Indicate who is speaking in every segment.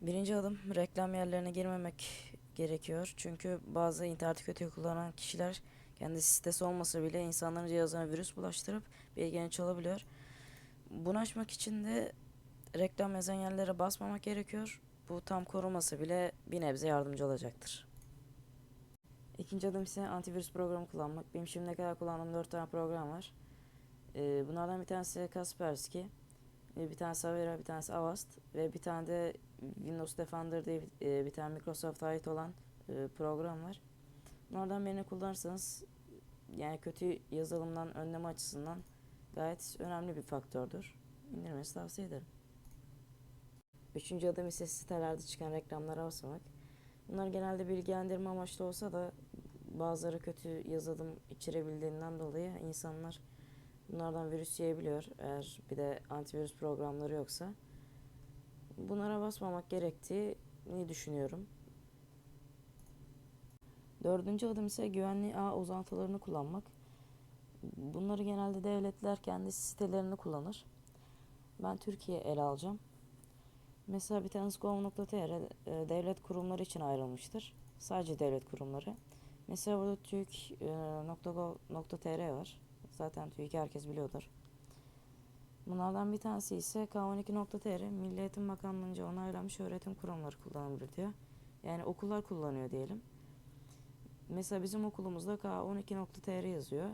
Speaker 1: Birinci adım reklam yerlerine girmemek gerekiyor. Çünkü bazı interneti kötü kullanan kişiler kendi sitesi olmasa bile insanların cihazına virüs bulaştırıp bilgilerini çalabiliyor. Bunu aşmak için de reklam yazan yerlere basmamak gerekiyor. Bu tam korumasa bile bir nebze yardımcı olacaktır. İkinci adım ise antivirüs programı kullanmak. Benim şimdiye kadar kullandığım 4 tane program var. Ee, bunlardan bir tanesi Kaspersky, bir tanesi Avera, bir tanesi Avast ve bir tane de Windows Defender diye bir, e, tane Microsoft'a ait olan e, program var. Bunlardan birini kullanırsanız yani kötü yazılımdan önleme açısından gayet önemli bir faktördür. İndirmenizi tavsiye ederim. Üçüncü adım ise sitelerde çıkan reklamlara basmak. Bunlar genelde bilgilendirme amaçlı olsa da bazıları kötü yazılım içerebildiğinden dolayı insanlar bunlardan virüs yiyebiliyor eğer bir de antivirüs programları yoksa. Bunlara basmamak gerektiğini düşünüyorum. Dördüncü adım ise güvenli ağ uzantılarını kullanmak. Bunları genelde devletler kendi sitelerini kullanır. Ben Türkiye ele alacağım. Mesela bir tanesi gov.tr e, devlet kurumları için ayrılmıştır. Sadece devlet kurumları. Mesela burada TÜİK.gov.tr var. Zaten TÜİK herkes biliyordur. Bunlardan bir tanesi ise K12.tr Milli Eğitim Bakanlığı'nca onaylanmış öğretim kurumları kullanılır diyor. Yani okullar kullanıyor diyelim. Mesela bizim okulumuzda K12.tr yazıyor.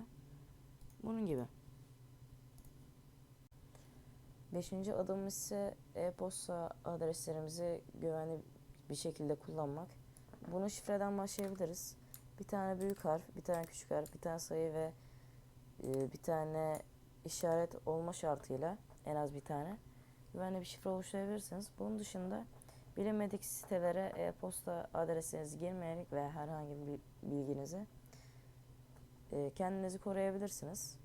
Speaker 1: Bunun gibi. Beşinci adım ise e-posta adreslerimizi güvenli bir şekilde kullanmak. Bunu şifreden başlayabiliriz. Bir tane büyük harf, bir tane küçük harf, bir tane sayı ve e, bir tane işaret olma şartıyla en az bir tane güvenli bir şifre oluşturabilirsiniz. Bunun dışında bilinmedik sitelere e-posta adresinizi girmeyerek ve herhangi bir bilginizi e, kendinizi koruyabilirsiniz.